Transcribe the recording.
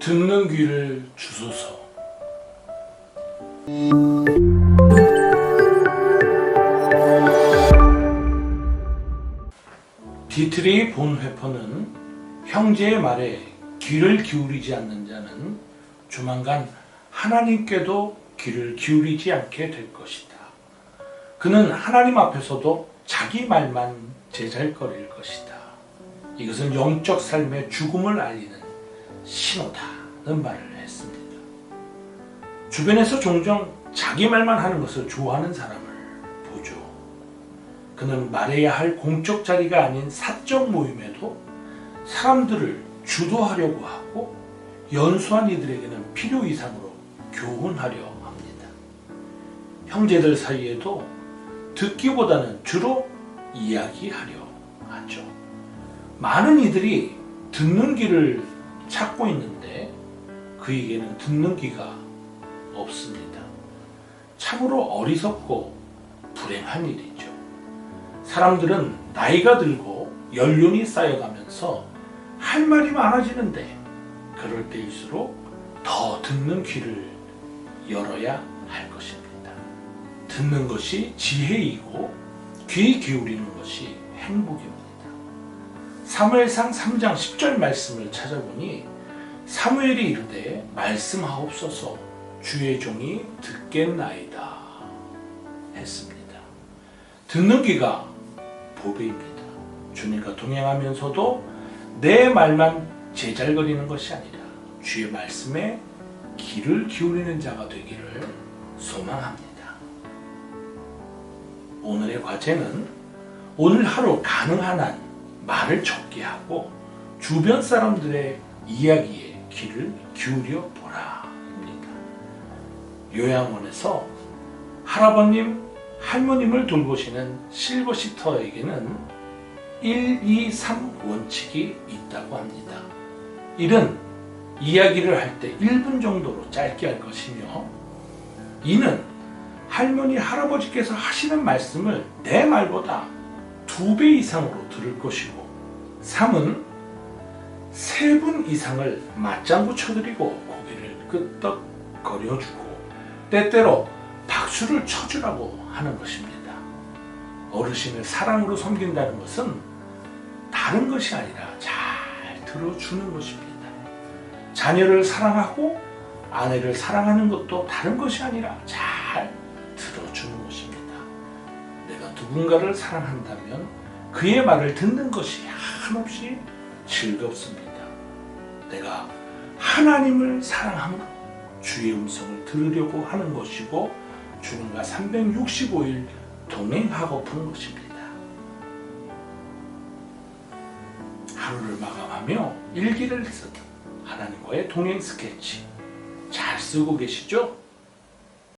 듣는 귀를 주소서. 디트리 본 회퍼는 형제의 말에 귀를 기울이지 않는 자는 조만간 하나님께도 귀를 기울이지 않게 될 것이다. 그는 하나님 앞에서도 자기 말만 제잘거릴 것이다. 이것은 영적 삶의 죽음을 알리는 신호다는 말을 했습니다. 주변에서 종종 자기 말만 하는 것을 좋아하는 사람을 보죠. 그는 말해야 할 공적 자리가 아닌 사적 모임에도 사람들을 주도하려고 하고 연수한 이들에게는 필요 이상으로 교훈하려 합니다. 형제들 사이에도 듣기보다는 주로 이야기하려 하죠. 많은 이들이 듣는 귀를 찾고 있는데 그에게는 듣는 귀가 없습니다. 참으로 어리석고 불행한 일이죠. 사람들은 나이가 들고 연륜이 쌓여가면서 할 말이 많아지는데 그럴 때일수록 더 듣는 귀를 열어야 할 것입니다. 듣는 것이 지혜이고 귀 기울이는 것이 행복입니다. 사무엘상 3장 10절 말씀을 찾아보니 사무엘이 이르되 말씀하옵소서 주의 종이 듣겠나이다 했습니다. 듣는 귀가 보배입니다. 주님과 동행하면서도 내 말만 제잘거리는 것이 아니라 주의 말씀에 귀를 기울이는 자가 되기를 소망합니다. 오늘의 과제는 오늘 하루 가능한 한 말을 적게 하고 주변 사람들의 이야기에 귀를 기울여 보라 입니다. 요양원에서 할아버님, 할머님을 돌보시는 실버시터에게는 1, 2, 3 원칙이 있다고 합니다. 1은 이야기를 할 때 1분 정도로 짧게 할 것이며 2는 할머니, 할아버지께서 하시는 말씀을 내 말보다 두 배 이상으로 들을 것이고 3은 세 분 이상을 맞장구 쳐드리고 고개를 끄덕거려주고 때때로 박수를 쳐주라고 하는 것입니다. 어르신을 사랑으로 섬긴다는 것은 다른 것이 아니라 잘 들어주는 것입니다. 자녀를 사랑하고 아내를 사랑하는 것도 다른 것이 아니라 잘 누군가를 사랑한다면 그의 말을 듣는 것이 한없이 즐겁습니다. 내가 하나님을 사랑함으로 주의 음성을 들으려고 하는 것이고 주님과 365일 동행하고픈 것입니다. 하루를 마감하며 일기를 쓰듯 하나님과의 동행 스케치 잘 쓰고 계시죠?